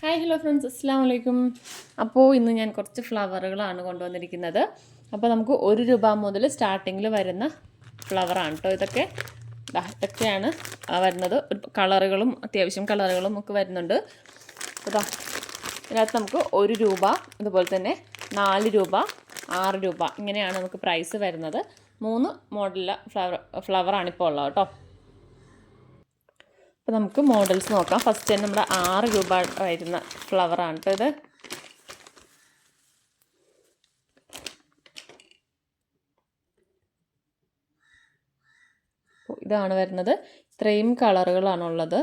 Hi hello friends അസ്സാം വലൈക്കും അപ്പോൾ ഇന്ന് ഞാൻ കുറച്ച് ഫ്ലവറുകളാണ് കൊണ്ടുവന്നിരിക്കുന്നത്. അപ്പോൾ നമുക്ക് ഒരു രൂപ മുതൽ സ്റ്റാർട്ടിങ്ങിൽ വരുന്ന ഫ്ലവറാണ് കേട്ടോ ഇതൊക്കെ. ഇതൊക്കെയാണ് വരുന്നത്. കളറുകളും അത്യാവശ്യം കളറുകളും ഒക്കെ വരുന്നുണ്ട്. അതാ ഇതിനകത്ത് നമുക്ക് ഒരു രൂപ അതുപോലെ തന്നെ നാല് രൂപ ആറ് രൂപ ഇങ്ങനെയാണ് നമുക്ക് പ്രൈസ് വരുന്നത്. മൂന്ന് മോഡലിലെ ഫ്ലവർ ഫ്ലവറാണ് ഇപ്പോൾ ഉള്ളത് കേട്ടോ അപ്പോൾ നമുക്ക് മോഡൽസ് നോക്കാം. ഫസ്റ്റ് തന്നെ നമ്മുടെ ആറ് രൂപ വരുന്ന ഫ്ലവറാണ് കേട്ടോ ഇത്. ഇതാണ് വരുന്നത്. ഇത്രയും കളറുകളാണുള്ളത്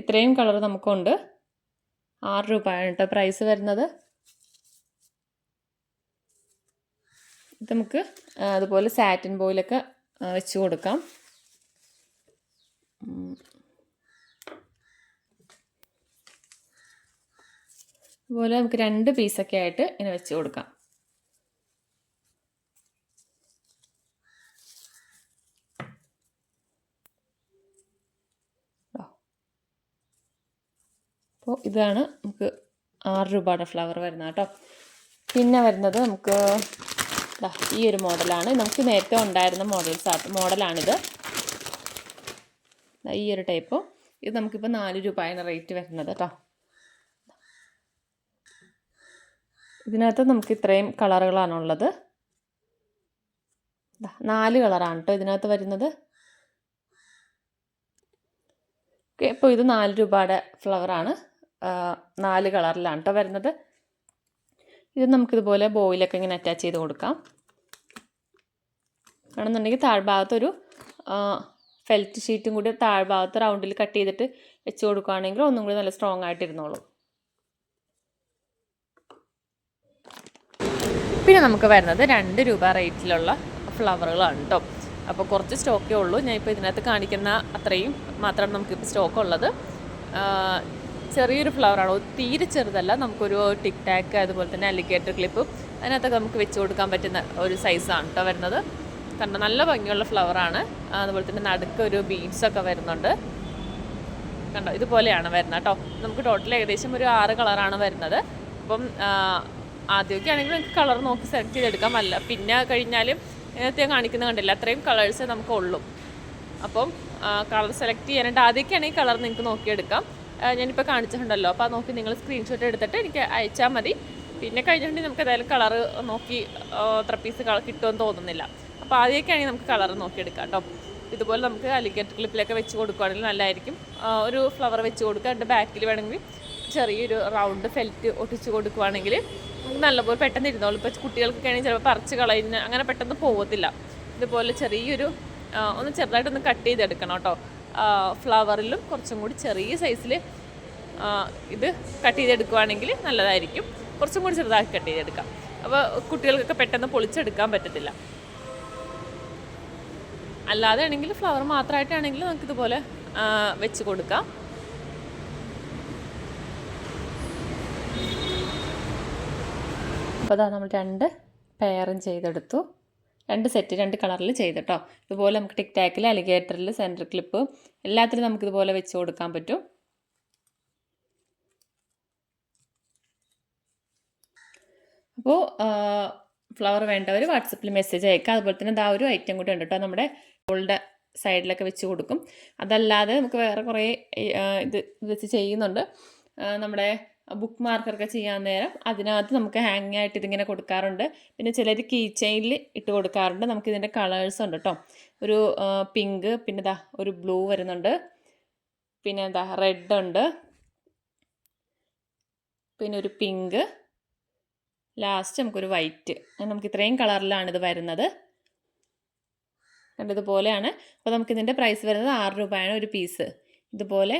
ഇത്രയും കളർ നമുക്കുണ്ട്. ആറ് രൂപയാണ് കേട്ടോ പ്രൈസ് വരുന്നത്. ഇത് നമുക്ക് അതുപോലെ സാറ്റിൻ ബോയിലൊക്കെ വെച്ച് കൊടുക്കാം. അതുപോലെ നമുക്ക് രണ്ട് പീസൊക്കെ ആയിട്ട് ഇങ്ങനെ വെച്ച് കൊടുക്കാം. അപ്പോൾ ഇതാണ് നമുക്ക് ആറ് രൂപയുടെ ഫ്ലവർ വരുന്നത് കേട്ടോ. പിന്നെ വരുന്നത് നമുക്ക് ഈ ഒരു മോഡലാണ്. നമുക്ക് നേരത്തെ ഉണ്ടായിരുന്ന മോഡൽസ് മോഡലാണിത് ഈ ഒരു ടൈപ്പ് ഇത് നമുക്കിപ്പോൾ നാല് രൂപയാണ് റേറ്റ് വരുന്നത് കേട്ടോ. ഇതിനകത്ത് നമുക്ക് ഇത്രയും കളറുകളാണുള്ളത്. നാല് കളറാണ് കേട്ടോ ഇതിനകത്ത് വരുന്നത്. ഓക്കെ ഇപ്പോൾ ഇത് നാല് രൂപയുടെ ഫ്ലവറാണ് നാല് കളറിലാണ് കേട്ടോ വരുന്നത്. ഇത് നമുക്കിതുപോലെ ബോയിലൊക്കെ ഇങ്ങനെ അറ്റാച്ച് ചെയ്ത് കൊടുക്കാം. ആണെന്നുണ്ടെങ്കിൽ താഴ്ഭാഗത്തൊരു ഫെൽറ്റ് ഷീറ്റും കൂടി താഴ്ഭാഗത്ത് റൗണ്ടിൽ കട്ട് ചെയ്തിട്ട് വെച്ച് കൊടുക്കുകയാണെങ്കിൽ ഒന്നും കൂടി നല്ല സ്ട്രോങ് ആയിട്ട് പിന്നെ നമുക്ക് വരുന്നത് രണ്ട് രൂപ റേറ്റിലുള്ള ഫ്ലവറുകളാണ് കേട്ടോ അപ്പോൾ കുറച്ച് സ്റ്റോക്കേ ഉള്ളൂ. ഞാൻ ഇപ്പോൾ ഇതിനകത്ത് കാണിക്കുന്ന അത്രയും മാത്രമാണ് നമുക്കിപ്പോൾ സ്റ്റോക്ക് ഉള്ളത് ചെറിയൊരു ഫ്ലവറാണ് തീരെ ചെറുതല്ല. നമുക്കൊരു ടിക് ടാക്ക് അതുപോലെ തന്നെ അലിഗേറ്റർ ക്ലിപ്പ് അതിനകത്തൊക്കെ നമുക്ക് വെച്ച് കൊടുക്കാൻ പറ്റുന്ന ഒരു സൈസാണ് കേട്ടോ വരുന്നത്. കണ്ടോ? നല്ല ഭംഗിയുള്ള ഫ്ലവറാണ് അതുപോലെ തന്നെ നടുക്ക് ഒരു ബീഡ്സ് ഒക്കെ വരുന്നുണ്ട്. കണ്ടോ? ഇതുപോലെയാണ് വരുന്നത് കേട്ടോ നമുക്ക് ടോട്ടൽ ഏകദേശം ഒരു ആറ് കളറാണ് വരുന്നത്. അപ്പം ആദ്യമൊക്കെ ആണെങ്കിൽ നമുക്ക് കളർ നോക്കി സെലക്ട് ചെയ്തെടുക്കാം. അല്ല പിന്നെ കഴിഞ്ഞാലും നേരത്തെ കാണിക്കുന്ന കണ്ടില്ല? അത്രയും കളേഴ്സ് നമുക്ക് ഉള്ളൂ. അപ്പം കളർ സെലക്ട് ചെയ്യാനായിട്ട് ആദ്യമൊക്കെ ആണെങ്കിൽ കളർ നിങ്ങൾക്ക് നോക്കിയെടുക്കാം. ഞാനിപ്പോൾ കാണിച്ചിട്ടുണ്ടല്ലോ. അപ്പോൾ അത് നോക്കി നിങ്ങൾ സ്ക്രീൻഷോട്ട് എടുത്തിട്ട് എനിക്ക് അയച്ചാൽ മതി. പിന്നെ കഴിഞ്ഞിട്ടുണ്ടെങ്കിൽ നമുക്ക് ഏതായാലും കളർ നോക്കി എത്ര പീസ് കളർ കിട്ടുമെന്ന് തോന്നുന്നില്ല. അപ്പോൾ ആദ്യമൊക്കെ ആണെങ്കിൽ നമുക്ക് കളർ നോക്കിയെടുക്കാം കേട്ടോ. ഇതുപോലെ നമുക്ക് അലിഗേറ്റർ ക്ലിപ്പിലൊക്കെ വെച്ച് കൊടുക്കുകയാണെങ്കിൽ നല്ലതായിരിക്കും. ഒരു ഫ്ലവർ വെച്ച് കൊടുക്കുക. അതിന്റെ ബാക്കിൽ വേണമെങ്കിൽ ചെറിയൊരു റൗണ്ട് ഫെൽറ്റ് ഒട്ടിച്ച് കൊടുക്കുകയാണെങ്കിൽ നല്ലപോലെ പെട്ടെന്ന് ഇരുന്നോളൂ. ഇപ്പോൾ കുട്ടികൾക്കൊക്കെ ആണെങ്കിൽ ചിലപ്പോൾ പറിച്ച് കളയുന്ന അങ്ങനെ പെട്ടെന്ന് പോകത്തില്ല ഇതുപോലെ ചെറിയൊരു ഒന്ന് ചെറുതായിട്ടൊന്ന് കട്ട് ചെയ്തെടുക്കണം കേട്ടോ. ഫ്ലവറിലും കുറച്ചും കൂടി ചെറിയ സൈസിൽ ഇത് കട്ട് ചെയ്തെടുക്കുവാണെങ്കിൽ നല്ലതായിരിക്കും. കുറച്ചും കൂടി ചെറുതാക്കി കട്ട് ചെയ്തെടുക്കാം. അപ്പോൾ കുട്ടികൾക്കൊക്കെ പെട്ടെന്ന് പൊളിച്ചെടുക്കാൻ പറ്റത്തില്ല. അല്ലാതെ ആണെങ്കിൽ ഫ്ലവർ മാത്രമായിട്ടാണെങ്കിൽ നമുക്കിതുപോലെ ഇതുപോലെ വെച്ച് കൊടുക്കാം. അപ്പോൾ അതാ നമ്മൾ രണ്ട് പെയറും ചെയ്തെടുത്തു. രണ്ട് സെറ്റ് രണ്ട് കളറിൽ ചെയ്തിട്ടോ. ഇതുപോലെ നമുക്ക് ടിക് ടാക്കിൽ അലിഗേറ്ററിൽ സെന്റർ ക്ലിപ്പ് എല്ലാത്തിലും നമുക്ക് ഇതുപോലെ വെച്ച് കൊടുക്കാൻ പറ്റും. അപ്പോൾ ഫ്ലവർ വേണ്ടവർ വാട്സപ്പിൽ മെസ്സേജ് അയക്കുക അതുപോലെ തന്നെ ഇതാ ഒരു ഐറ്റം കൂടി ഉണ്ട് കേട്ടോ. നമ്മുടെ ഗോൾഡ് സൈഡിലൊക്കെ വെച്ച് കൊടുക്കും. അതല്ലാതെ നമുക്ക് വേറെ കുറേ ഇത് വെച്ച് ചെയ്യുന്നുണ്ട്. നമ്മുടെ ബുക്ക് മാർക്കറൊക്കെ ചെയ്യാൻ നേരം അതിനകത്ത് നമുക്ക് ഹാങ് ആയിട്ട് ഇതിങ്ങനെ കൊടുക്കാറുണ്ട്. പിന്നെ ചിലർ കീ ചെയിനിൽ ഇട്ട് കൊടുക്കാറുണ്ട്. നമുക്ക് ഇതിന്റെ കളേഴ്സ് ഉണ്ട് കേട്ടോ ഒരു പിങ്ക് പിന്നെ ദാ ഒരു ബ്ലൂ വരുന്നുണ്ട്. പിന്നെ എന്താ റെഡ് ഉണ്ട്. പിന്നെ ഒരു പിങ്ക് ലാസ്റ്റ് നമുക്കൊരു വൈറ്റ് നമുക്ക് ഇത്രയും കളറിലാണിത് വരുന്നത്. കണ്ടതുപോലെയാണ് അപ്പോൾ നമുക്കിതിന്റെ പ്രൈസ് വരുന്നത് ആറ് രൂപയാണ് ഒരു പീസ് ഇതുപോലെ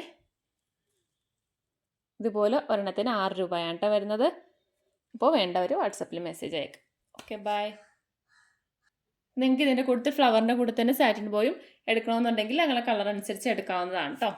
ഇതുപോലെ ഒരെണ്ണത്തിന് ആറ് രൂപയാണ് കേട്ടോ വരുന്നത്. അപ്പോൾ വേണ്ടവർ വാട്സപ്പിൽ മെസ്സേജ് അയക്കും. ഓക്കെ ബൈ നിങ്ങൾക്ക് ഇതിന്റെ കൂടുതൽ ഫ്ലവറിന്റെ കൂടെ തന്നെ സാറ്റിൻ ബോയും എടുക്കണമെന്നുണ്ടെങ്കിൽ അങ്ങനെ കളർ അനുസരിച്ച് എടുക്കാവുന്നതാണ് കേട്ടോ